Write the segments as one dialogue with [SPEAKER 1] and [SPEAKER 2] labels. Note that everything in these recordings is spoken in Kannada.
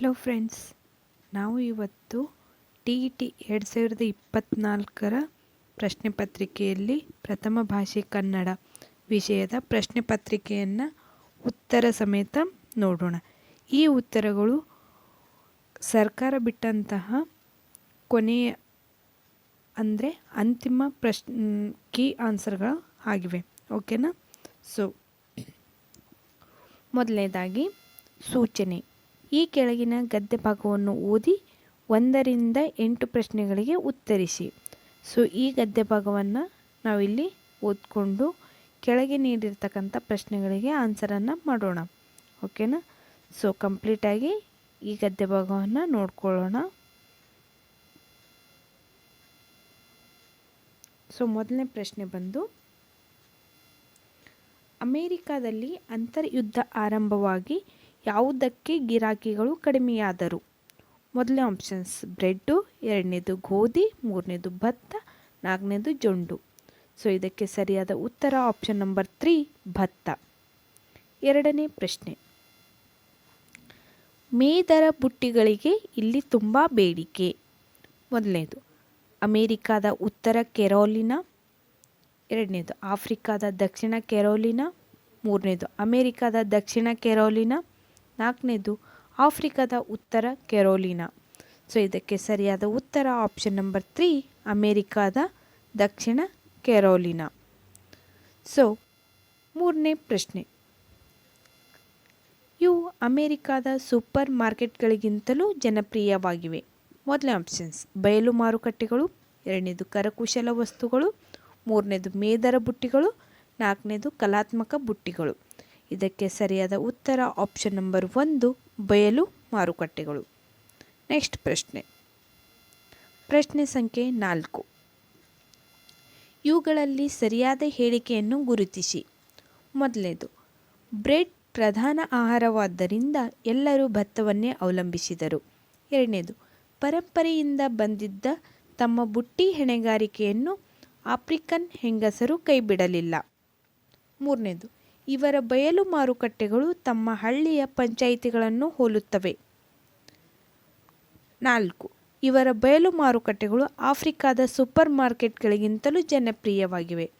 [SPEAKER 1] ಹಲೋ ಫ್ರೆಂಡ್ಸ್ ನಾವು ಇವತ್ತು ಟಿ ಇ ಟಿ ಎರಡು ಸಾವಿರದ ಇಪ್ಪತ್ತ್ನಾಲ್ಕರ ಪ್ರಶ್ನೆ ಪತ್ರಿಕೆಯಲ್ಲಿ ಪ್ರಥಮ ಭಾಷೆ ಕನ್ನಡ ವಿಷಯದ ಪ್ರಶ್ನೆ ಪತ್ರಿಕೆಯನ್ನು ಉತ್ತರ ಸಮೇತ ನೋಡೋಣ. ಈ ಉತ್ತರಗಳು ಸರ್ಕಾರ ಬಿಟ್ಟಂತಹ ಕೊನೆಯ ಅಂದರೆ ಅಂತಿಮ ಪ್ರಶ್ ಕೀ ಆನ್ಸರ್ಗಳು ಆಗಿವೆ. ಓಕೆನಾ ಸೊ ಮೊದಲನೇದಾಗಿ ಸೂಚನೆ. ಈ ಕೆಳಗಿನ ಗದ್ಯ ಭಾಗವನ್ನು ಓದಿ ಒಂದರಿಂದ ಎಂಟು ಪ್ರಶ್ನೆಗಳಿಗೆ ಉತ್ತರಿಸಿ. ಸೊ ಈ ಗದ್ಯ ಭಾಗವನ್ನು ನಾವಿಲ್ಲಿ ಓದ್ಕೊಂಡು ಕೆಳಗೆ ನೀಡಿರ್ತಕ್ಕಂಥ ಪ್ರಶ್ನೆಗಳಿಗೆ ಆನ್ಸರನ್ನು ಮಾಡೋಣ. ಓಕೆನಾ ಸೊ ಕಂಪ್ಲೀಟಾಗಿ ಈ ಗದ್ಯ ಭಾಗವನ್ನು ನೋಡ್ಕೊಳ್ಳೋಣ. ಸೊ ಮೊದಲನೇ ಪ್ರಶ್ನೆ ಬಂದು, ಅಮೇರಿಕಾದಲ್ಲಿ ಅಂತರ್ಯುದ್ಧ ಆರಂಭವಾಗಿ ಯಾವುದಕ್ಕೆ ಗಿರಾಕಿಗಳು ಕಡಿಮೆಯಾದರು? ಮೊದಲನೇ ಆಪ್ಷನ್ಸ್ ಬ್ರೆಡ್ಡು ಎರಡನೇದು ಗೋಧಿ, ಮೂರನೇದು ಭತ್ತ, ನಾಲ್ಕನೇದು ಜೊಂಡು. ಸೊ ಇದಕ್ಕೆ ಸರಿಯಾದ ಉತ್ತರ ಆಪ್ಷನ್ ನಂಬರ್ ತ್ರೀ ಭತ್ತ. ಎರಡನೇ ಪ್ರಶ್ನೆ. ಮೇದರ ಬುಟ್ಟಿಗಳಿಗೆ ಇಲ್ಲಿ ತುಂಬ ಬೇಡಿಕೆ. ಮೊದಲನೇದು, ಅಮೇರಿಕಾದ ಉತ್ತರ ಕೆರೋಲಿನಾ? ಎರಡನೇದು, ಆಫ್ರಿಕಾದ ದಕ್ಷಿಣ ಕೆರೋಲಿನಾ? ಮೂರನೇದು, ಅಮೇರಿಕಾದ ದಕ್ಷಿಣ ಕೆರೋಲಿನಾ? ನಾಲ್ಕನೇದು ಆಫ್ರಿಕಾದ ಉತ್ತರ ಕೆರೋಲಿನಾ. ಸೊ ಇದಕ್ಕೆ ಸರಿಯಾದ ಉತ್ತರ ಆಪ್ಷನ್ ನಂಬರ್ ತ್ರೀ ಅಮೇರಿಕಾದ ದಕ್ಷಿಣ ಕೆರೋಲಿನಾ. ಸೊ ಮೂರನೇ ಪ್ರಶ್ನೆ. ಇವು ಅಮೇರಿಕಾದ ಸೂಪರ್ ಮಾರ್ಕೆಟ್ಗಳಿಗಿಂತಲೂ ಜನಪ್ರಿಯವಾಗಿವೆ. ಮೊದಲನೇ ಆಪ್ಷನ್ಸ್ ಬಯಲು ಮಾರುಕಟ್ಟೆಗಳು, ಎರಡನೇದು ಕರಕುಶಲ ವಸ್ತುಗಳು, ಮೂರನೇದು ಮೇದರ ಬುಟ್ಟಿಗಳು, ನಾಲ್ಕನೇದು ಕಲಾತ್ಮಕ ಬುಟ್ಟಿಗಳು. ಇದಕ್ಕೆ ಸರಿಯಾದ ಉತ್ತರ ಆಪ್ಷನ್ ನಂಬರ್ ಒಂದು, ಬಯಲು ಮಾರುಕಟ್ಟೆಗಳು. ನೆಕ್ಸ್ಟ್ ಪ್ರಶ್ನೆ. ಪ್ರಶ್ನೆ ಸಂಖ್ಯೆ ನಾಲ್ಕು. ಇವುಗಳಲ್ಲಿ ಸರಿಯಾದ ಹೇಳಿಕೆಯನ್ನು ಗುರುತಿಸಿ. ಮೊದಲನೇದು, ಬ್ರೆಡ್ ಪ್ರಧಾನ ಆಹಾರವಾದ್ದರಿಂದ ಎಲ್ಲರೂ ಭತ್ತವನ್ನೇ ಅವಲಂಬಿಸಿದರು. ಎರಡನೇದು, ಪರಂಪರೆಯಿಂದ ಬಂದಿದ್ದ ತಮ್ಮ ಬುಟ್ಟಿ ಹೆಣೆಗಾರಿಕೆಯನ್ನು ಆಫ್ರಿಕನ್ ಹೆಂಗಸರು ಕೈಬಿಡಲಿಲ್ಲ. ಮೂರನೇದು ಇವರ ಬಯಲು ಮಾರುಕಟ್ಟೆಗಳು ತಮ್ಮ ಹಳ್ಳಿಯ ಪಂಚಾಯಿತಿಗಳನ್ನು ಹೋಲುತ್ತವೆ. ನಾಲ್ಕು, ಇವರ ಬಯಲು ಮಾರುಕಟ್ಟೆಗಳು ಆಫ್ರಿಕಾದ ಸೂಪರ್ ಮಾರ್ಕೆಟ್ಗಳಿಗಿಂತಲೂ ಜನಪ್ರಿಯವಾಗಿವೆ.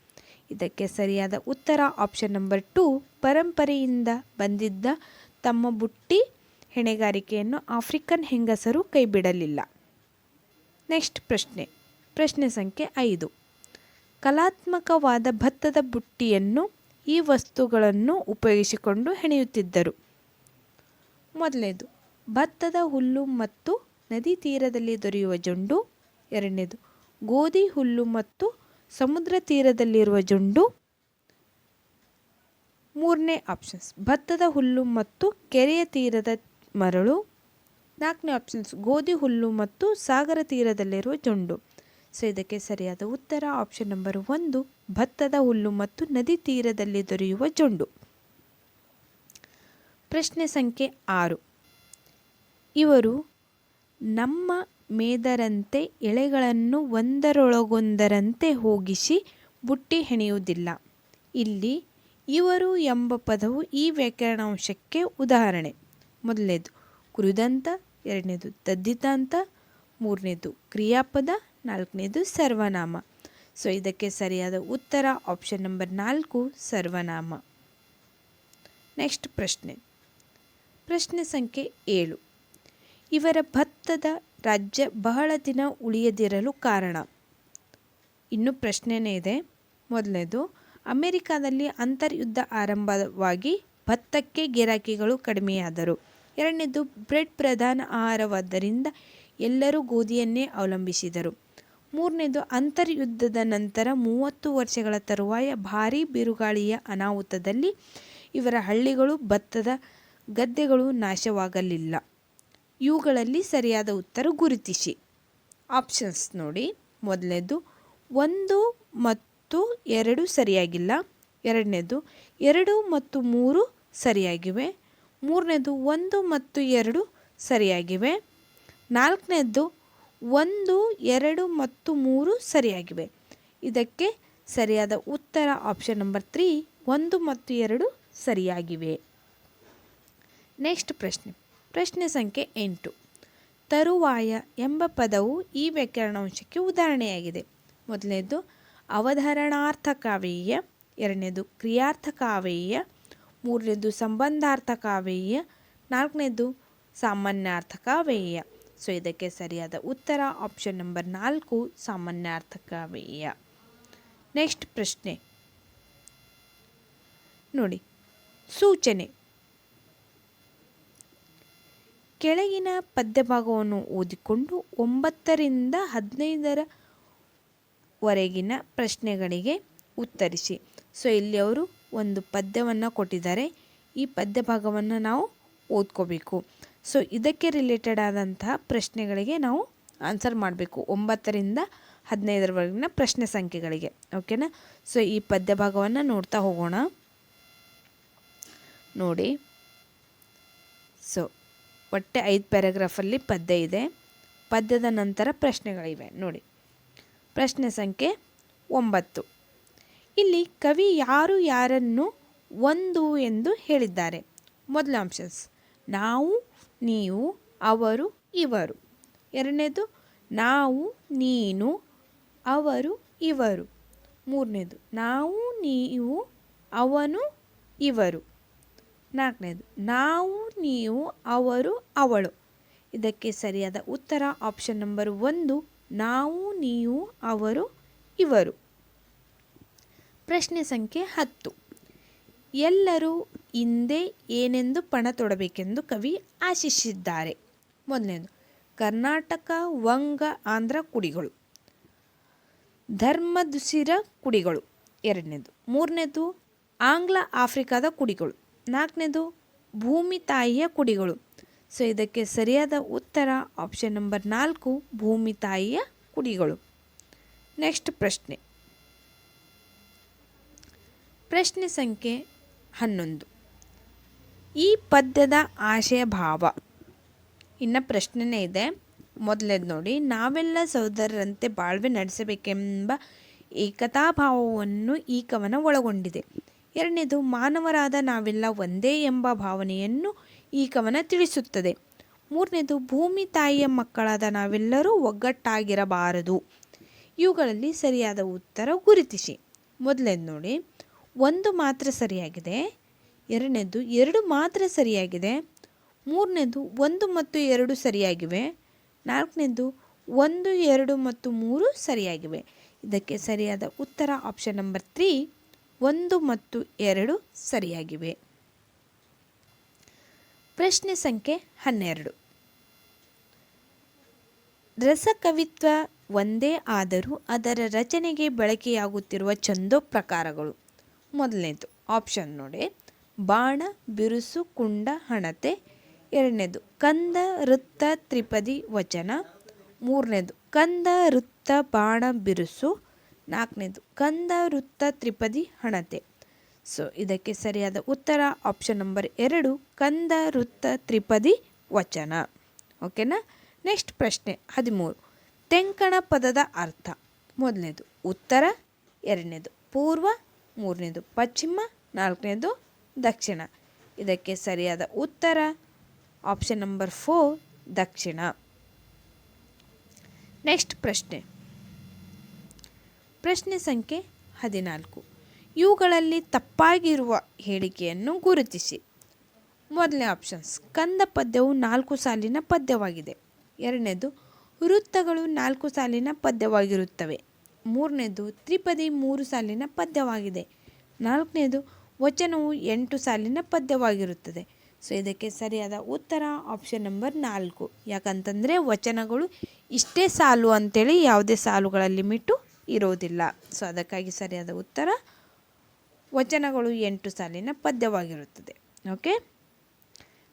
[SPEAKER 1] ಇದಕ್ಕೆ ಸರಿಯಾದ ಉತ್ತರ ಆಪ್ಷನ್ ನಂಬರ್ ಟು, ಪರಂಪರೆಯಿಂದ ಬಂದಿದ್ದ ತಮ್ಮ ಬುಟ್ಟಿ ಹೆಣೆಗಾರಿಕೆಯನ್ನು ಆಫ್ರಿಕನ್ ಹೆಂಗಸರು ಕೈಬಿಡಲಿಲ್ಲ. ನೆಕ್ಸ್ಟ್ ಪ್ರಶ್ನೆ ಪ್ರಶ್ನೆ ಸಂಖ್ಯೆ ಐದು. ಕಲಾತ್ಮಕವಾದ ಭತ್ತದ ಬುಟ್ಟಿಯನ್ನು ಈ ವಸ್ತುಗಳನ್ನು ಉಪಯೋಗಿಸಿಕೊಂಡು ಹೆಣೆಯುತ್ತಿದ್ದರು. ಮೊದಲನೇದು, ಭತ್ತದ ಹುಲ್ಲು ಮತ್ತು ನದಿ ತೀರದಲ್ಲಿ ದೊರೆಯುವ ಜೊಂಡು. ಎರಡನೇದು, ಗೋಧಿ ಹುಲ್ಲು ಮತ್ತು ಸಮುದ್ರ ತೀರದಲ್ಲಿರುವ ಜೊಂಡು. ಮೂರನೇ ಆಪ್ಷನ್ಸ್ ಭತ್ತದ ಹುಲ್ಲು ಮತ್ತು ಕೆರೆಯ ತೀರದ ಮರಳು. ನಾಲ್ಕನೇ ಆಪ್ಷನ್ಸ್ ಗೋಧಿ ಹುಲ್ಲು ಮತ್ತು ಸಾಗರ ತೀರದಲ್ಲಿರುವ ಜೊಂಡು. ಸೊ ಇದಕ್ಕೆ ಸರಿಯಾದ ಉತ್ತರ ಆಪ್ಷನ್ ನಂಬರ್ ಒಂದು, ಭತ್ತದ ಹುಲ್ಲು ಮತ್ತು ನದಿ ತೀರದಲ್ಲಿ ದೊರೆಯುವ ಜೊಂಡು. ಪ್ರಶ್ನೆ ಸಂಖ್ಯೆ ಆರು. ಇವರು ನಮ್ಮ ಮೇದರಂತೆ, ಎಳೆಗಳನ್ನು ಒಂದರೊಳಗೊಂದರಂತೆ ಹೋಗಿಸಿ ಬುಟ್ಟಿ ಹೆಣೆಯುವುದಿಲ್ಲ. ಇಲ್ಲಿ ಇವರು ಎಂಬ ಪದವು ಈ ವ್ಯಾಕರಣಾಂಶಕ್ಕೆ ಉದಾಹರಣೆ. ಮೊದಲನೇದು, ಕುರುದಂತ, ಎರಡನೇದು ತದ್ದಿತಾಂತ ಮೂರನೇದು, ಕ್ರಿಯಾಪದ ನಾಲ್ಕನೇದು ಸರ್ವನಾಮ. ಸೊ ಇದಕ್ಕೆ ಸರಿಯಾದ ಉತ್ತರ ಆಪ್ಷನ್ ನಂಬರ್ ನಾಲ್ಕು, ಸರ್ವನಾಮ. ನೆಕ್ಸ್ಟ್ ಪ್ರಶ್ನೆ. ಪ್ರಶ್ನೆ ಸಂಖ್ಯೆ ಏಳು. ಇವರ ಭತ್ತದ ರಾಜ್ಯ ಬಹಳ ದಿನ ಉಳಿಯದಿರಲು ಕಾರಣ? ಇನ್ನು ಪ್ರಶ್ನೆನೇ ಇದೆ. ಮೊದಲನೇದು, ಅಮೆರಿಕಾದಲ್ಲಿ ಅಂತರ್ಯುದ್ಧ ಆರಂಭವಾಗಿ ಭತ್ತಕ್ಕೆ ಗಿರಾಕಿಗಳು ಕಡಿಮೆಯಾದರು. ಎರಡನೇದು, ಬ್ರೆಡ್ ಪ್ರಧಾನ ಆಹಾರವಾದ್ದರಿಂದ ಎಲ್ಲರೂ ಗೋಧಿಯನ್ನೇ ಅವಲಂಬಿಸಿದರು. ಮೂರನೇದು, ಅಂತರ್ಯುದ್ಧದ ನಂತರ ಮೂವತ್ತು ವರ್ಷಗಳ ತರುವಾಯ ಭಾರೀ ಬಿರುಗಾಳಿಯ ಅನಾಹುತದಲ್ಲಿ ಇವರ ಹಳ್ಳಿಗಳು, ಭತ್ತದ ಗದ್ದೆಗಳು ನಾಶವಾಗಲಿಲ್ಲ. ಇವುಗಳಲ್ಲಿ ಸರಿಯಾದ ಉತ್ತರ ಗುರುತಿಸಿ. ಆಪ್ಷನ್ಸ್ ನೋಡಿ. ಮೊದಲನೇದು ಒಂದು ಮತ್ತು ಎರಡು ಸರಿಯಾಗಿಲ್ಲ. ಎರಡನೇದು, ಎರಡು ಮತ್ತು ಮೂರು ಸರಿಯಾಗಿವೆ. ಮೂರನೇದು, ಒಂದು ಮತ್ತು ಎರಡು ಸರಿಯಾಗಿವೆ. ನಾಲ್ಕನೇದು ಒಂದು, ಎರಡು ಮತ್ತು ಮೂರು ಸರಿಯಾಗಿವೆ. ಇದಕ್ಕೆ ಸರಿಯಾದ ಉತ್ತರ ಆಪ್ಷನ್ ನಂಬರ್ ತ್ರೀ ಒಂದು ಮತ್ತು ಎರಡು ಸರಿಯಾಗಿವೆ. ನೆಕ್ಸ್ಟ್ ಪ್ರಶ್ನೆ. ಪ್ರಶ್ನೆ ಸಂಖ್ಯೆ ಎಂಟು. ತರುವಾಯ ಎಂಬ ಪದವು ಈ ವ್ಯಾಕರಣಾಂಶಕ್ಕೆ ಉದಾಹರಣೆಯಾಗಿದೆ. ಮೊದಲನೇದು ಅವಧಾರಣಾರ್ಥಕಾವೇಯ ಎರಡನೇದು ಕ್ರಿಯಾರ್ಥ ಕ್ರಿಯಾರ್ಥಕಾವೇಯ ಮೂರನೇದು ಸಂಬಂಧಾರ್ಥ ಕಾವೇಯ ನಾಲ್ಕನೇದು ಸಾಮಾನ್ಯಾರ್ಥಕಾವೇಯ ಸೊ ಇದಕ್ಕೆ ಸರಿಯಾದ ಉತ್ತರ ಆಪ್ಷನ್ ನಂಬರ್ ನಾಲ್ಕು, ಸಾಮಾನ್ಯಾರ್ಥಕಾವೇಯ. ನೆಕ್ಸ್ಟ್ ಪ್ರಶ್ನೆ. ನೋಡಿ, ಸೂಚನೆ. ಕೆಳಗಿನ ಪದ್ಯಭಾಗವನ್ನು ಓದಿಕೊಂಡು ಒಂಬತ್ತರಿಂದ ಹದಿನೈದರ ವರೆಗಿನ ಪ್ರಶ್ನೆಗಳಿಗೆ ಉತ್ತರಿಸಿ. ಸೊ, ಇಲ್ಲಿ ಅವರು ಒಂದು ಪದ್ಯವನ್ನು ಕೊಟ್ಟಿದ್ದಾರೆ. ಈ ಪದ್ಯಭಾಗವನ್ನು ನಾವು ಓದ್ಕೋಬೇಕು. ಸೊ ಇದಕ್ಕೆ ರಿಲೇಟೆಡ್ ಆದಂತಹ ಪ್ರಶ್ನೆಗಳಿಗೆ ನಾವು ಆನ್ಸರ್ ಮಾಡಬೇಕು. ಒಂಬತ್ತರಿಂದ ಹದಿನೈದರವರೆಗಿನ ಪ್ರಶ್ನೆ ಸಂಖ್ಯೆಗಳಿಗೆ. ಓಕೆನಾ ಸೊ ಈ ಪದ್ಯ ಭಾಗವನ್ನು ನೋಡ್ತಾ ಹೋಗೋಣ. ನೋಡಿ. ಸೊ ಒಟ್ಟೆ ಐದು ಪ್ಯಾರಾಗ್ರಾಫಲ್ಲಿ ಪದ್ಯ ಇದೆ. ಪದ್ಯದ ನಂತರ ಪ್ರಶ್ನೆಗಳಿವೆ. ನೋಡಿ. ಪ್ರಶ್ನೆ ಸಂಖ್ಯೆ ಒಂಬತ್ತು. ಇಲ್ಲಿ ಕವಿ ಯಾರು ಯಾರನ್ನು ಒಂದು ಎಂದು ಹೇಳಿದ್ದಾರೆ. ಮೊದಲ ಆಪ್ಷನ್ಸ್ ನಾವು ನೀವು, ಅವರು, ಇವರು. ಎರಡನೇದು, ನಾವು, ನೀನು, ಅವರು, ಇವರು. ಮೂರನೇದು, ನಾವು, ನೀವು, ಅವನು, ಇವರು. ನಾಲ್ಕನೇದು, ನಾವು, ನೀವು, ಅವರು, ಅವಳು. ಇದಕ್ಕೆ ಸರಿಯಾದ ಉತ್ತರ ಆಪ್ಷನ್ ನಂಬರ್ ಒಂದು, ನಾವು, ನೀವು, ಅವರು, ಇವರು. ಪ್ರಶ್ನೆ ಸಂಖ್ಯೆ ಹತ್ತು. ಎಲ್ಲರೂ ಹಿಂದೆ ಏನೆಂದು ಪಣ ತೊಡಬೇಕೆಂದು ಕವಿ ಆಶಿಸಿದ್ದಾರೆ. ಮೊದಲನೇದು, ಕರ್ನಾಟಕ ವಂಗ ಆಂಧ್ರ ಕುಡಿಗಳು. ಧರ್ಮದುಸಿರ ಕುಡಿಗಳು. ಎರಡನೇದು, ಮೂರನೇದು, ಆಂಗ್ಲ ಆಫ್ರಿಕಾದ ಕುಡಿಗಳು. ನಾಲ್ಕನೇದು, ಭೂಮಿ ತಾಯಿಯ ಕುಡಿಗಳು. ಸೊ, ಇದಕ್ಕೆ ಸರಿಯಾದ ಉತ್ತರ ಆಪ್ಷನ್ ನಂಬರ್ ನಾಲ್ಕು, ಭೂಮಿ ತಾಯಿಯ ಕುಡಿಗಳು. ನೆಕ್ಸ್ಟ್ ಪ್ರಶ್ನೆ. ಪ್ರಶ್ನೆ ಸಂಖ್ಯೆ ಹನ್ನೊಂದು. ಈ ಪದ್ಯದ ಆಶಯ ಭಾವ ಇನ್ನು ಪ್ರಶ್ನೆನೇ ಇದೆ. ಮೊದಲೇದು ನೋಡಿ, ನಾವೆಲ್ಲ ಸಹೋದರರಂತೆ ಬಾಳ್ವೆ ನಡೆಸಬೇಕೆಂಬ ಏಕತಾಭಾವವನ್ನು ಈ ಕವನ ಒಳಗೊಂಡಿದೆ. ಎರಡನೇದು, ಮಾನವರಾದ ನಾವೆಲ್ಲ ಒಂದೇ ಎಂಬ ಭಾವನೆಯನ್ನು ಈ ಕವನ ತಿಳಿಸುತ್ತದೆ. ಮೂರನೇದು, ಭೂಮಿ ತಾಯಿಯ ಮಕ್ಕಳಾದ ನಾವೆಲ್ಲರೂ ಒಗ್ಗಟ್ಟಾಗಿರಬಾರದು. ಇವುಗಳಲ್ಲಿ ಸರಿಯಾದ ಉತ್ತರ ಗುರುತಿಸಿ. ಮೊದಲೇದು ನೋಡಿ ಒಂದು ಮಾತ್ರ ಸರಿಯಾಗಿದೆ. ಎರಡನೇದು, ಎರಡು ಮಾತ್ರ ಸರಿಯಾಗಿದೆ. ಮೂರನೇದು, ಒಂದು ಮತ್ತು ಎರಡು ಸರಿಯಾಗಿವೆ. ನಾಲ್ಕನೇದು, ಒಂದು, ಎರಡು ಮತ್ತು ಮೂರು ಸರಿಯಾಗಿವೆ. ಇದಕ್ಕೆ ಸರಿಯಾದ ಉತ್ತರ ಆಪ್ಷನ್ ನಂಬರ್ ತ್ರೀ ಒಂದು ಮತ್ತು ಎರಡು ಸರಿಯಾಗಿವೆ. ಪ್ರಶ್ನೆ ಸಂಖ್ಯೆ ಹನ್ನೆರಡು. ರಸಕವಿತ್ವ ಒಂದೇ ಆದರೂ ಅದರ ರಚನೆಗೆ ಬಳಕೆಯಾಗುತ್ತಿರುವ ಛಂದೋಪ್ರಕಾರಗಳು ಮೊದಲನೇದು ಆಪ್ಷನ್ ನೋಡಿ. ಬಾಣ, ಬಿರುಸು, ಕುಂಡ, ಹಣತೆ. ಎರಡನೇದು ಕಂದ, ವೃತ್ತ, ತ್ರಿಪದಿ, ವಚನ. ಮೂರನೇದು ಕಂದ, ವೃತ್ತ, ಬಾಣ, ಬಿರುಸು. ನಾಲ್ಕನೇದು ಕಂದ, ವೃತ್ತ, ತ್ರಿಪದಿ, ಹಣತೆ. ಸೊ ಇದಕ್ಕೆ ಸರಿಯಾದ ಉತ್ತರ ಆಪ್ಷನ್ ನಂಬರ್ ಎರಡು, ಕಂದ, ವೃತ್ತ, ತ್ರಿಪದಿ, ವಚನ. ಓಕೆನಾ ನೆಕ್ಸ್ಟ್ ಪ್ರಶ್ನೆ ಹದಿಮೂರು. ತೆಂಕಣ ಪದದ ಅರ್ಥ. ಮೊದಲನೇದು ಉತ್ತರ, ಎರಡನೇದು ಪೂರ್ವ ಮೂರನೇದು ಪಶ್ಚಿಮ, ನಾಲ್ಕನೇದು ದಕ್ಷಿಣ. ಇದಕ್ಕೆ ಸರಿಯಾದ ಉತ್ತರ? ಆಪ್ಷನ್ ನಂಬರ್ ಫೋರ್ ದಕ್ಷಿಣ. ನೆಕ್ಸ್ಟ್ ಪ್ರಶ್ನೆ. ಪ್ರಶ್ನೆ ಸಂಖ್ಯೆ ಹದಿನಾಲ್ಕು. ಇವುಗಳಲ್ಲಿ ತಪ್ಪಾಗಿರುವ ಹೇಳಿಕೆಯನ್ನು ಗುರುತಿಸಿ. ಮೊದಲನೇ ಆಪ್ಷನ್ಸ್ ಕಂದ ಪದ್ಯವು ನಾಲ್ಕು ಸಾಲಿನ ಪದ್ಯವಾಗಿದೆ. ಎರಡನೇದು, ವೃತ್ತಗಳು ನಾಲ್ಕು ಸಾಲಿನ ಪದ್ಯವಾಗಿರುತ್ತವೆ. ಮೂರನೇದು ತ್ರಿಪದಿ ಮೂರು ಸಾಲಿನ ಪದ್ಯವಾಗಿದೆ. ನಾಲ್ಕನೇದು ವಚನವು ಎಂಟು ಸಾಲಿನ ಪದ್ಯವಾಗಿರುತ್ತದೆ. ಸೊ, ಇದಕ್ಕೆ ಸರಿಯಾದ ಉತ್ತರ ಆಪ್ಷನ್ ನಂಬರ್ ನಾಲ್ಕು. ಯಾಕಂತಂದರೆ ವಚನಗಳು ಇಷ್ಟೇ ಸಾಲು ಅಂತೇಳಿ ಯಾವುದೇ ಸಾಲುಗಳ ಲಿಮಿಟು ಇರೋದಿಲ್ಲ. ಸೊ, ಅದಕ್ಕಾಗಿ ಸರಿಯಾದ ಉತ್ತರ ವಚನಗಳು ಎಂಟು ಸಾಲಿನ ಪದ್ಯವಾಗಿರುತ್ತದೆ. ಓಕೆ?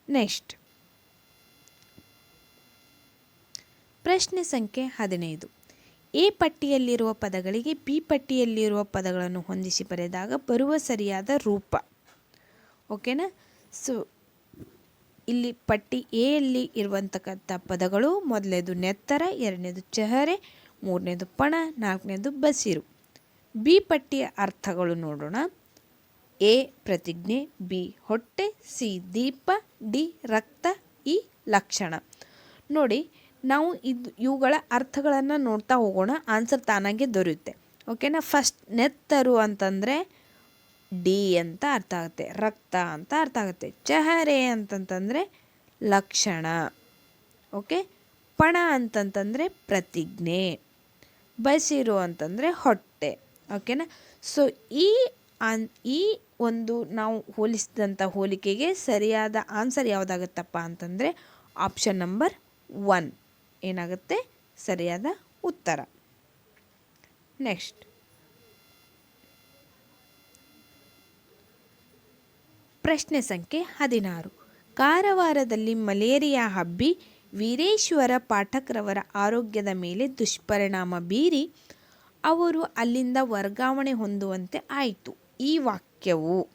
[SPEAKER 1] ನೆಕ್ಸ್ಟ್. ಪ್ರಶ್ನೆ ಸಂಖ್ಯೆ ಹದಿನೈದು. ಎ ಪಟ್ಟಿಯಲ್ಲಿರುವ ಪದಗಳಿಗೆ ಬಿ ಪಟ್ಟಿಯಲ್ಲಿರುವ ಪದಗಳನ್ನು ಹೊಂದಿಸಿ ಬರೆದಾಗ ಬರುವ ಸರಿಯಾದ ರೂಪ. ಓಕೆನಾ? ಸೊ, ಇಲ್ಲಿ ಪಟ್ಟಿ ಎಯಲ್ಲಿ ಇರುವಂತಕ್ಕಂಥ ಪದಗಳು ಮೊದಲನೇದು ನೆತ್ತರ, ಎರಡನೇದು ಚಹರೆ, ಮೂರನೇದು ಪಣ, ನಾಲ್ಕನೇದು ಬಸಿರು. ಬಿ ಪಟ್ಟಿಯ ಅರ್ಥಗಳು ನೋಡೋಣ. ಎ ಪ್ರತಿಜ್ಞೆ, ಬಿ ಹೊಟ್ಟೆ, ಸಿ ದೀಪ, ಡಿ ರಕ್ತ, ಇ ಲಕ್ಷಣ. ನೋಡಿ ನಾವು ಇದು ಇವುಗಳ ಅರ್ಥಗಳನ್ನು ನೋಡ್ತಾ ಹೋಗೋಣ. ಆನ್ಸರ್ ತಾನಾಗೆ ದೊರೆಯುತ್ತೆ. ಓಕೆನಾ ಫಸ್ಟ್ ನೆತ್ತರು ಅಂತಂದರೆ ಡಿ ಅಂತ ಅರ್ಥ ಆಗುತ್ತೆ. ರಕ್ತ ಅಂತ ಅರ್ಥ ಆಗುತ್ತೆ. ಚಹರೆ ಅಂತಂತಂದರೆ ಲಕ್ಷಣ. ಓಕೆ ಪಣ ಅಂತಂತಂದರೆ ಪ್ರತಿಜ್ಞೆ. ಬಸಿರು ಅಂತಂದರೆ ಹೊಟ್ಟೆ. ಓಕೆನಾ ಸೊ ಈ ಆನ್ ಈ ಒಂದು ನಾವು ಹೋಲಿಸಿದಂಥ ಹೋಲಿಕೆಗೆ ಸರಿಯಾದ ಆನ್ಸರ್ ಯಾವುದಾಗುತ್ತಪ್ಪ ಅಂತಂದರೆ ಆಪ್ಷನ್ ನಂಬರ್ ಒನ್ ಏನಾಗುತ್ತೆ? ಸರಿಯಾದ ಉತ್ತರ. ನೆಕ್ಸ್ಟ್. ಪ್ರಶ್ನೆ ಸಂಖ್ಯೆ ಹದಿನಾರು. ಕಾರವಾರದಲ್ಲಿ ಮಲೇರಿಯಾ ಹಬ್ಬಿ ವೀರೇಶ್ವರ ಪಾಠಕ್ರವರ ಆರೋಗ್ಯದ ಮೇಲೆ ದುಷ್ಪರಿಣಾಮ ಬೀರಿ ಅವರು ಅಲ್ಲಿಂದ ವರ್ಗಾವಣೆ ಹೊಂದುವಂತೆ ಆಯಿತು. ಈ ವಾಕ್ಯವು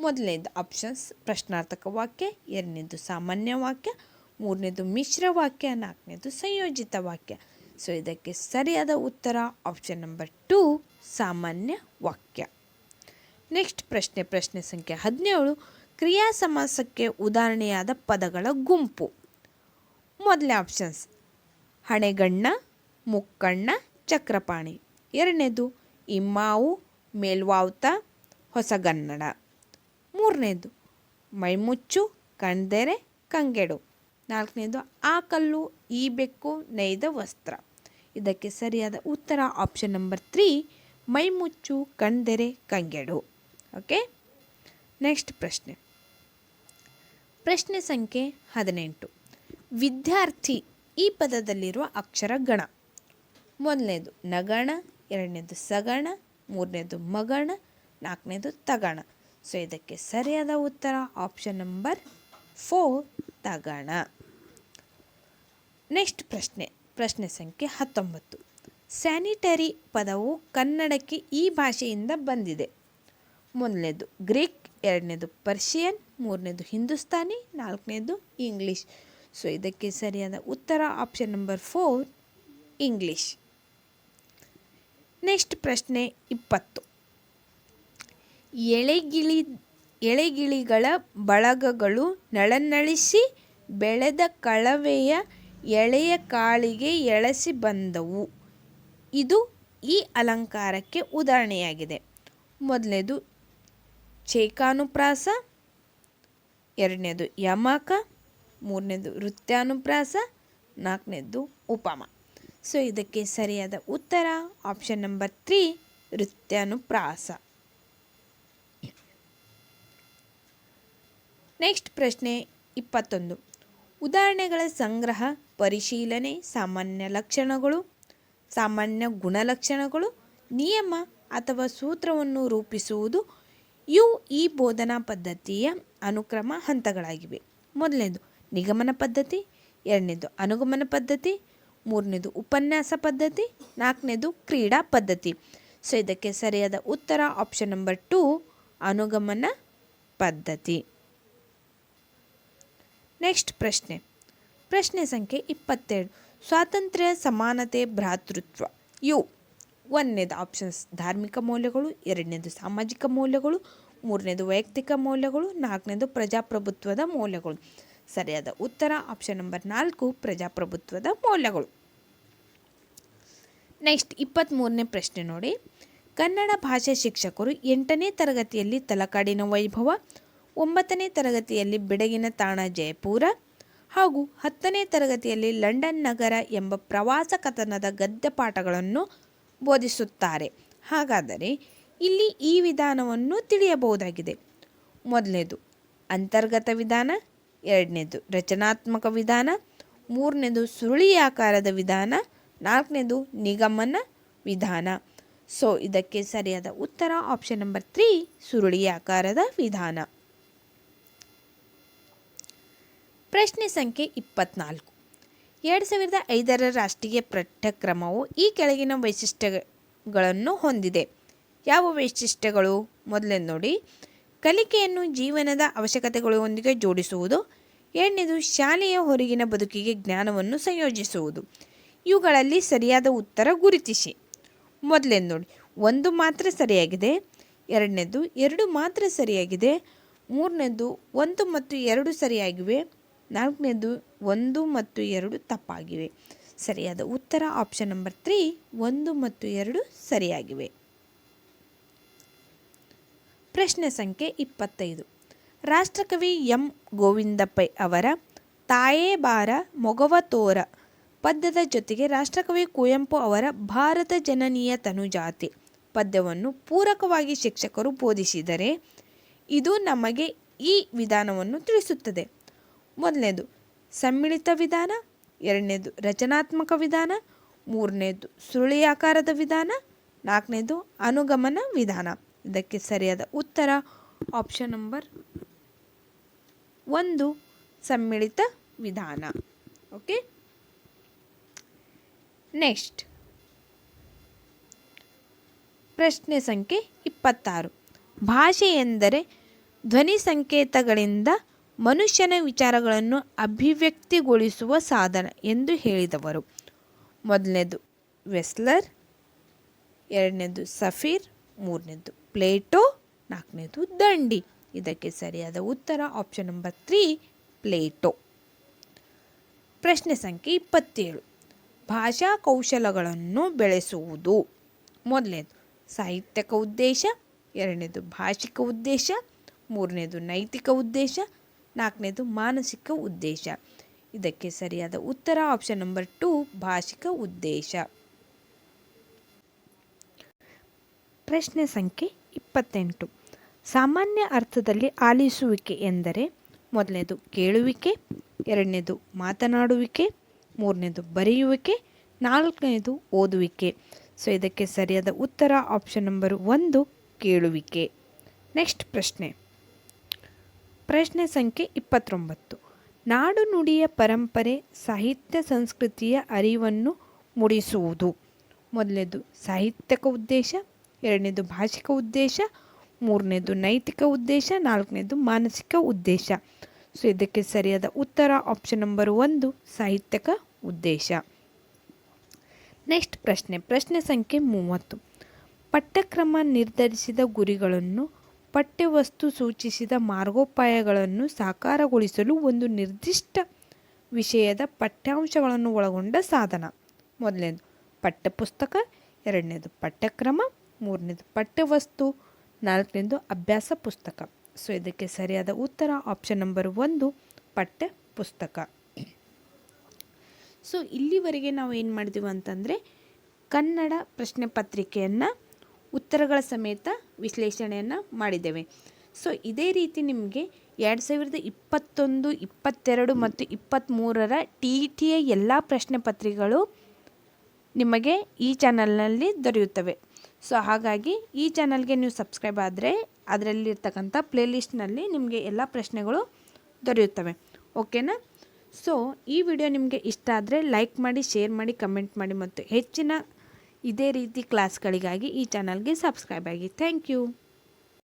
[SPEAKER 1] ಮೊದಲನೇದು ಆಪ್ಷನ್ಸ್ ಪ್ರಶ್ನಾರ್ಥಕ ವಾಕ್ಯ, ಎರಡನೇದು ಸಾಮಾನ್ಯ ವಾಕ್ಯ ಮೂರನೇದು ಮಿಶ್ರ ವಾಕ್ಯ, ನಾಲ್ಕನೇದು ಸಂಯೋಜಿತ ವಾಕ್ಯ. ಸೊ ಇದಕ್ಕೆ ಸರಿಯಾದ ಉತ್ತರ ಆಪ್ಷನ್ ನಂಬರ್ ಟೂ ಸಾಮಾನ್ಯ ವಾಕ್ಯ. ನೆಕ್ಸ್ಟ್ ಪ್ರಶ್ನೆ ಪ್ರಶ್ನೆ ಸಂಖ್ಯೆ ಹದಿನೇಳು, ಕ್ರಿಯಾ ಸಮಾಸಕ್ಕೆ ಉದಾಹರಣೆಯಾದ ಪದಗಳ ಗುಂಪು. ಮೊದಲನೇ ಆಪ್ಷನ್ಸ್ ಹಣೆಗಣ್ಣ, ಮುಕ್ಕಣ್ಣ, ಚಕ್ರಪಾಣಿ. ಎರಡನೇದು, ಇಮ್ಮಾವು, ಮೇಲ್ವಾವ್ತ, ಹೊಸಗನ್ನಡ. ಮೂರನೇದು, ಮೈಮುಚ್ಚು, ಕಣ್ದೆರೆ, ಕಂಗೆಡು. ನಾಲ್ಕನೇದು, ಆ ಕಲ್ಲು, ಈ ಬೆಕ್ಕು ನೇಯ್ದ ವಸ್ತ್ರ. ಇದಕ್ಕೆ ಸರಿಯಾದ ಉತ್ತರ ಆಪ್ಷನ್ ನಂಬರ್ ತ್ರೀ ಮೈಮುಚ್ಚು ಕಣ್ದೆರೆ ಕಂಗೆಡು. ಓಕೆ ನೆಕ್ಸ್ಟ್ ಪ್ರಶ್ನೆ. ಪ್ರಶ್ನೆ ಸಂಖ್ಯೆ ಹದಿನೆಂಟು. ವಿದ್ಯಾರ್ಥಿ ಈ ಪದದಲ್ಲಿರುವ ಅಕ್ಷರ ಗಣ. ಮೊದಲನೇದು, ನಗಣ, ಎರಡನೇದು, ಸಗಣ, ಮೂರನೇದು, ಮಗಣ, ನಾಲ್ಕನೇದು, ತಗಣ. ಸೊ ಇದಕ್ಕೆ ಸರಿಯಾದ ಉತ್ತರ ಆಪ್ಷನ್ ನಂಬರ್ ಫೋರ್ ತಗಣ. ನೆಕ್ಸ್ಟ್ ಪ್ರಶ್ನೆ ಪ್ರಶ್ನೆ ಸಂಖ್ಯೆ ಹತ್ತೊಂಬತ್ತು. ಸ್ಯಾನಿಟರಿ ಪದವು ಕನ್ನಡಕ್ಕೆ ಈ ಭಾಷೆಯಿಂದ ಬಂದಿದೆ. ಮೊದಲನೇದು ಗ್ರೀಕ್ ಎರಡನೇದು ಪರ್ಷಿಯನ್ ಮೂರನೇದು ಹಿಂದೂಸ್ತಾನಿ ನಾಲ್ಕನೇದು ಇಂಗ್ಲೀಷ್ ಸೊ ಇದಕ್ಕೆ ಸರಿಯಾದ ಉತ್ತರ option number four English next ಪ್ರಶ್ನೆ ಇಪ್ಪತ್ತು. ಎಳೆಗಿಳಿ, ಎಳೆಗಿಳಿಗಳ ಬಳಗಗಳು ನಳನಳಿಸಿ ಬೆಳೆದ ಕಳವೆಯ ಎಳೆಯ ಕಾಳಿಗೆ ಎಳೆಸಿ ಬಂದವು. ಇದು ಈ ಅಲಂಕಾರಕ್ಕೆ ಉದಾಹರಣೆಯಾಗಿದೆ. ಮೊದಲನೇದು ಚೇಕಾನುಪ್ರಾಸ, ಎರಡನೇದು ಯಮಕ, ಮೂರನೇದು ನೃತ್ಯಾನುಪ್ರಾಸ ನಾಲ್ಕನೇದು ಉಪಮ. ಸೊ, ಇದಕ್ಕೆ ಸರಿಯಾದ ಉತ್ತರ ಆಪ್ಷನ್ ನಂಬರ್ ತ್ರೀ ನೃತ್ಯಾನುಪ್ರಾಸ ನೆಕ್ಸ್ಟ್ ಪ್ರಶ್ನೆ ಇಪ್ಪತ್ತೊಂದು. ಉದಾಹರಣೆಗಳ ಸಂಗ್ರಹ ಪರಿಶೀಲನೆ, ಸಾಮಾನ್ಯ ಲಕ್ಷಣಗಳು, ಸಾಮಾನ್ಯ ಗುಣಲಕ್ಷಣಗಳು, ನಿಯಮ ಅಥವಾ ಸೂತ್ರವನ್ನು ರೂಪಿಸುವುದು ಇವು ಈ ಬೋಧನಾ ಪದ್ಧತಿಯ ಅನುಕ್ರಮ ಹಂತಗಳಾಗಿವೆ. ಮೊದಲನೇದು, ನಿಗಮನ ಪದ್ಧತಿ, ಎರಡನೇದು ಅನುಗಮನ ಪದ್ಧತಿ, ಮೂರನೇದು ಉಪನ್ಯಾಸ ಪದ್ಧತಿ, ನಾಲ್ಕನೇದು ಕ್ರೀಡಾ ಪದ್ಧತಿ. ಸೊ, ಇದಕ್ಕೆ ಸರಿಯಾದ ಉತ್ತರ ಆಪ್ಷನ್ ನಂಬರ್ ಟು ಅನುಗಮನ ಪದ್ಧತಿ. ನೆಕ್ಸ್ಟ್ ಪ್ರಶ್ನೆ. ಪ್ರಶ್ನೆ ಸಂಖ್ಯೆ ಇಪ್ಪತ್ತೆರಡು. ಸ್ವಾತಂತ್ರ್ಯ, ಸಮಾನತೆ, ಭ್ರಾತೃತ್ವ. ಇವು ಒಂದನೇದು ಆಪ್ಷನ್ಸ್ ಧಾರ್ಮಿಕ ಮೌಲ್ಯಗಳು, ಎರಡನೇದು ಸಾಮಾಜಿಕ ಮೌಲ್ಯಗಳು, ಮೂರನೇದು ವೈಯಕ್ತಿಕ ಮೌಲ್ಯಗಳು, ನಾಲ್ಕನೇದು ಪ್ರಜಾಪ್ರಭುತ್ವದ ಮೌಲ್ಯಗಳು. ಸರಿಯಾದ ಉತ್ತರ ಆಪ್ಷನ್ ನಂಬರ್ ನಾಲ್ಕು, ಪ್ರಜಾಪ್ರಭುತ್ವದ ಮೌಲ್ಯಗಳು. ನೆಕ್ಸ್ಟ್ ಇಪ್ಪತ್ತ್ಮೂರನೇ ಪ್ರಶ್ನೆ ನೋಡಿ. ಕನ್ನಡ ಭಾಷಾ ಶಿಕ್ಷಕರು ಎಂಟನೇ ತರಗತಿಯಲ್ಲಿ ತಲಕಾಡಿನ ವೈಭವ, ಒಂಬತ್ತನೇ ತರಗತಿಯಲ್ಲಿ ಬಿಡಗಿನ ತಾಣ ಜಯಪುರ ಹಾಗೂ ಹತ್ತನೇ ತರಗತಿಯಲ್ಲಿ ಲಂಡನ್ ನಗರ ಎಂಬ ಪ್ರವಾಸ ಕಥನದ ಗದ್ಯ ಪಾಠಗಳನ್ನು ಬೋಧಿಸುತ್ತಾರೆ. ಹಾಗಾದರೆ ಇಲ್ಲಿ ಈ ವಿಧಾನವನ್ನು ತಿಳಿಯಬಹುದಾಗಿದೆ. ಮೊದಲನೇದು, ಅಂತರ್ಗತ ವಿಧಾನ. ಎರಡನೇದು, ರಚನಾತ್ಮಕ ವಿಧಾನ. ಮೂರನೇದು, ಸುರುಳಿಯಾಕಾರದ ವಿಧಾನ. ನಾಲ್ಕನೇದು, ನಿಗಮನ ವಿಧಾನ. ಸೊ ಇದಕ್ಕೆ ಸರಿಯಾದ ಉತ್ತರ ಆಪ್ಷನ್ ನಂಬರ್ ತ್ರೀ ಸುರುಳಿಯಾಕಾರದ ವಿಧಾನ. ಪ್ರಶ್ನೆ ಸಂಖ್ಯೆ ಇಪ್ಪತ್ನಾಲ್ಕು. ಎರಡು ಸಾವಿರದ ಐದರ ರಾಷ್ಟ್ರೀಯ ಪಠ್ಯಕ್ರಮವು ಈ ಕೆಳಗಿನ ವೈಶಿಷ್ಟ್ಯಗಳನ್ನು ಹೊಂದಿದೆ. ಯಾವ ವೈಶಿಷ್ಟ್ಯಗಳು? ಮೊದಲೇ ನೋಡಿ. ಕಲಿಕೆಯನ್ನು ಜೀವನದ ಅವಶ್ಯಕತೆಗಳೊಂದಿಗೆ ಜೋಡಿಸುವುದು. ಎರಡನೇದು, ಶಾಲೆಯ ಹೊರಗಿನ ಬದುಕಿಗೆ ಜ್ಞಾನವನ್ನು ಸಂಯೋಜಿಸುವುದು. ಇವುಗಳಲ್ಲಿ ಸರಿಯಾದ ಉತ್ತರ ಗುರುತಿಸಿ. ಮೊದಲೇ ನೋಡಿ. ಒಂದು ಮಾತ್ರ ಸರಿಯಾಗಿದೆ. ಎರಡನೇದು, ಎರಡು ಮಾತ್ರ ಸರಿಯಾಗಿದೆ. ಮೂರನೇದು, ಒಂದು ಮತ್ತು ಎರಡು ಸರಿಯಾಗಿವೆ. ನಾಲ್ಕನೇದು ಒಂದು ಮತ್ತು ಎರಡು ತಪ್ಪಾಗಿವೆ. ಸರಿಯಾದ ಉತ್ತರ ಆಪ್ಷನ್ ನಂಬರ್ ತ್ರೀ ಒಂದು ಮತ್ತು ಎರಡು ಸರಿಯಾಗಿವೆ. ಪ್ರಶ್ನೆ ಸಂಖ್ಯೆ ಇಪ್ಪತ್ತೈದು. ರಾಷ್ಟ್ರಕವಿ ಎಂ. ಗೋವಿಂದ ಪೈ ಅವರ ತಾಯೇ ಬಾರ ಮೊಗವ ತೋರ ಪದ್ಯದ ಜೊತೆಗೆ ರಾಷ್ಟ್ರಕವಿ ಕುವೆಂಪು ಅವರ ಭಾರತ ಜನನೀಯ ತನುಜಾತಿ ಪದ್ಯವನ್ನು ಪೂರಕವಾಗಿ ಶಿಕ್ಷಕರು ಬೋಧಿಸಿದರೆ ಇದು ನಮಗೆ ಈ ವಿಧಾನವನ್ನು ತಿಳಿಸುತ್ತದೆ. ಮೊದಲನೇದು, ಸಮ್ಮಿಳಿತ ವಿಧಾನ. ಎರಡನೇದು, ರಚನಾತ್ಮಕ ವಿಧಾನ. ಮೂರನೇದು, ಸುರುಳಿಯಾಕಾರದ ವಿಧಾನ. ನಾಲ್ಕನೇದು, ಅನುಗಮನ ವಿಧಾನ. ಇದಕ್ಕೆ ಸರಿಯಾದ ಉತ್ತರ ಆಪ್ಷನ್ ನಂಬರ್ ಒಂದು, ಸಮ್ಮಿಳಿತ ವಿಧಾನ. ಓಕೆ ನೆಕ್ಸ್ಟ್ ಪ್ರಶ್ನೆ ಸಂಖ್ಯೆ ಇಪ್ಪತ್ತಾರು. ಭಾಷೆ ಎಂದರೆ ಧ್ವನಿ ಸಂಕೇತಗಳಿಂದ ಮನುಷ್ಯನ ವಿಚಾರಗಳನ್ನು ಅಭಿವ್ಯಕ್ತಿಗೊಳಿಸುವ ಸಾಧನ ಎಂದು ಹೇಳಿದವರು. ಮೊದಲನೇದು ವೆಸ್ಲರ್, ಎರಡನೇದು ಸಫೀರ್, ಮೂರನೇದು ಪ್ಲೇಟೋ, ನಾಲ್ಕನೇದು ದಂಡಿ. ಇದಕ್ಕೆ ಸರಿಯಾದ ಉತ್ತರ ಆಪ್ಷನ್ ನಂಬರ್ ತ್ರೀ, ಪ್ಲೇಟೋ. ಪ್ರಶ್ನೆ ಸಂಖ್ಯೆ ಇಪ್ಪತ್ತೇಳು. ಭಾಷಾ ಕೌಶಲಗಳನ್ನು ಬೆಳೆಸುವುದು. ಮೊದಲನೇದು ಸಾಹಿತ್ಯಕ ಉದ್ದೇಶ, ಎರಡನೇದು ಭಾಷಿಕ ಉದ್ದೇಶ, ಮೂರನೇದು ನೈತಿಕ ಉದ್ದೇಶ ನಾಲ್ಕನೇದು ಮಾನಸಿಕ ಉದ್ದೇಶ. ಇದಕ್ಕೆ ಸರಿಯಾದ ಉತ್ತರ ಆಪ್ಷನ್ ನಂಬರ್ ಟು ಭಾಷಿಕ ಉದ್ದೇಶ. ಪ್ರಶ್ನೆ ಸಂಖ್ಯೆ ಇಪ್ಪತ್ತೆಂಟು. ಸಾಮಾನ್ಯ ಅರ್ಥದಲ್ಲಿ ಆಲಿಸುವಿಕೆ ಎಂದರೆ ಮೊದಲನೇದು ಕೇಳುವಿಕೆ, ಎರಡನೇದು ಮಾತನಾಡುವಿಕೆ, ಮೂರನೇದು ಬರೆಯುವಿಕೆ, ನಾಲ್ಕನೇದು ಓದುವಿಕೆ. ಸೊ ಇದಕ್ಕೆ ಸರಿಯಾದ ಉತ್ತರ ಆಪ್ಷನ್ ನಂಬರ್ ಒಂದು, ಕೇಳುವಿಕೆ. ನೆಕ್ಸ್ಟ್ ಪ್ರಶ್ನೆ. ಪ್ರಶ್ನೆ ಸಂಖ್ಯೆ ಇಪ್ಪತ್ತೊಂಬತ್ತು. ನಾಡು ನುಡಿಯ ಪರಂಪರೆ, ಸಾಹಿತ್ಯ ಸಂಸ್ಕೃತಿಯ ಅರಿವನ್ನು ಮೂಡಿಸುವುದು. ಮೊದಲನೇದು ಸಾಹಿತ್ಯಕ ಉದ್ದೇಶ, ಎರಡನೇದು ಭಾಷಿಕ ಉದ್ದೇಶ, ಮೂರನೇದು ನೈತಿಕ ಉದ್ದೇಶ, ನಾಲ್ಕನೇದು ಮಾನಸಿಕ ಉದ್ದೇಶ. ಸೊ, ಇದಕ್ಕೆ ಸರಿಯಾದ ಉತ್ತರ ಆಪ್ಷನ್ ನಂಬರ್ ಒಂದು, ಸಾಹಿತ್ಯಕ ಉದ್ದೇಶ. ನೆಕ್ಸ್ಟ್ ಪ್ರಶ್ನೆ ಪ್ರಶ್ನೆ ಸಂಖ್ಯೆ ಮೂವತ್ತು. ಪಠ್ಯಕ್ರಮ ನಿರ್ಧರಿಸಿದ ಗುರಿಗಳನ್ನು ಪಠ್ಯವಸ್ತು ಸೂಚಿಸಿದ ಮಾರ್ಗೋಪಾಯಗಳನ್ನು ಸಾಕಾರಗೊಳಿಸಲು ಒಂದು ನಿರ್ದಿಷ್ಟ ವಿಷಯದ ಪಠ್ಯಾಂಶಗಳನ್ನು ಒಳಗೊಂಡ ಸಾಧನ. ಮೊದಲನೇದು ಪಠ್ಯಪುಸ್ತಕ, ಎರಡನೇದು ಪಠ್ಯಕ್ರಮ, ಮೂರನೇದು ಪಠ್ಯವಸ್ತು, ನಾಲ್ಕನೇದು ಅಭ್ಯಾಸ ಪುಸ್ತಕ. ಸೊ, ಇದಕ್ಕೆ ಸರಿಯಾದ ಉತ್ತರ ಆಪ್ಷನ್ ನಂಬರ್ ಒಂದು ಪಠ್ಯ ಪುಸ್ತಕ ಸೊ, ಇಲ್ಲಿವರೆಗೆ ನಾವು ಏನು ಮಾಡಿದೀವಿ ಅಂತಂದರೆ ಕನ್ನಡ ಪ್ರಶ್ನೆ ಪತ್ರಿಕೆಯನ್ನು ಉತ್ತರಗಳ ಸಮೇತ ವಿಶ್ಲೇಷಣೆಯನ್ನು ಮಾಡಿದ್ದೇವೆ. ಸೊ ಇದೇ ರೀತಿ ನಿಮಗೆ ಎರಡು ಸಾವಿರದ ಇಪ್ಪತ್ತೊಂದು, ಇಪ್ಪತ್ತೆರಡು ಮತ್ತು ಇಪ್ಪತ್ತ್ಮೂರರ ಟಿ ಇ ಟಿಯ ಎಲ್ಲ ಪ್ರಶ್ನೆ ಪತ್ರಿಕೆಗಳು ನಿಮಗೆ ಈ ಚಾನಲ್ನಲ್ಲಿ ದೊರೆಯುತ್ತವೆ. ಸೊ ಹಾಗಾಗಿ ಈ ಚಾನಲ್ಗೆ ನೀವು ಸಬ್ಸ್ಕ್ರೈಬ್ ಆದರೆ ಅದರಲ್ಲಿರ್ತಕ್ಕಂಥ ಪ್ಲೇಲಿಸ್ಟ್ನಲ್ಲಿ ನಿಮಗೆ ಎಲ್ಲ ಪ್ರಶ್ನೆಗಳು ದೊರೆಯುತ್ತವೆ. ಓಕೆನಾ ಸೊ ಈ ವಿಡಿಯೋ ನಿಮಗೆ ಇಷ್ಟ ಆದರೆ ಲೈಕ್ ಮಾಡಿ, ಶೇರ್ ಮಾಡಿ, ಕಮೆಂಟ್ ಮಾಡಿ ಮತ್ತು ಹೆಚ್ಚಿನ ಇದೇ ರೀತಿ ಕ್ಲಾಸ್ಗಳಿಗಾಗಿ ಈ ಚಾನಲ್ಗೆ ಸಬ್ಸ್ಕ್ರೈಬ್ ಆಗಿ. Thank you